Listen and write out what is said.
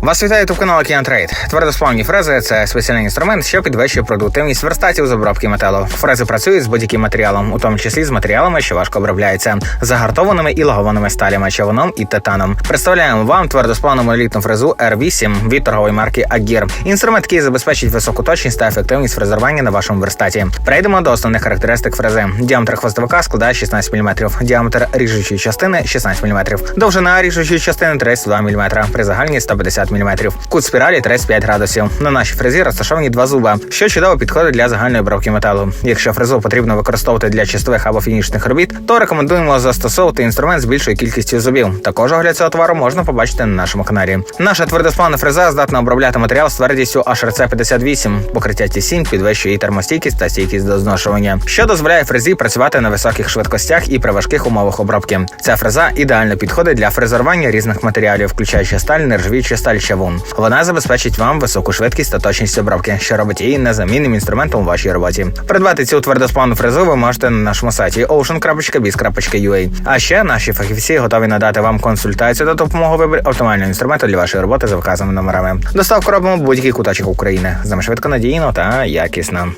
Вас вітає тут канал Океан Трейд. Твердосплавні фрези це спеціальний інструмент, що підвищує продуктивність верстатів з обробки металу. Фрези працюють з будь-яким матеріалом, у тому числі з матеріалами, що важко обробляються, загартованими і лагованими сталями, човуном і титаном. Представляємо вам твердосплавну монолітну фрезу R8 від торгової марки Agir. Інструмент, який забезпечить високу точність та ефективність фрезерування на вашому верстаті. Перейдемо до основних характеристик фрези. Діаметр хвостовика складає 16 мм, діаметр ріжучої частини 16 мм, довжина ріжучої частини 32 мм, при загальній 150 мм. Кут спіралі 35 градусів. На нашій фрезі розташовані два зуба, що чудово підходить для загальної обробки металу. Якщо фрезу потрібно використовувати для чистових або фінішних робіт, то рекомендуємо застосовувати інструмент з більшою кількістю зубів. Також огляд цього товару можна побачити на нашому каналі. Наша твердосплавна фреза здатна обробляти матеріал з твердістю HRC 58, покриття T7 підвищує її термостійкість та стійкість до зношування, що дозволяє фрезі працювати на високих швидкостях і при важких умовах обробки. Ця фреза ідеально підходить для фрезерування різних матеріалів, включаючи сталь, нержавіючу сталь чавун. Вона забезпечить вам високу швидкість та точність обробки, що робить її незамінним інструментом у вашій роботі. Придбати цю твердосплавну фрезу ви можете на нашому сайті ocean.biz.ua. А ще наші фахівці готові надати вам консультацію та допомогу виборі оптимального інструменту для вашої роботи за вказаними номерами. Доставку робимо будь-який куточок України. З нами швидко надійно та якісно.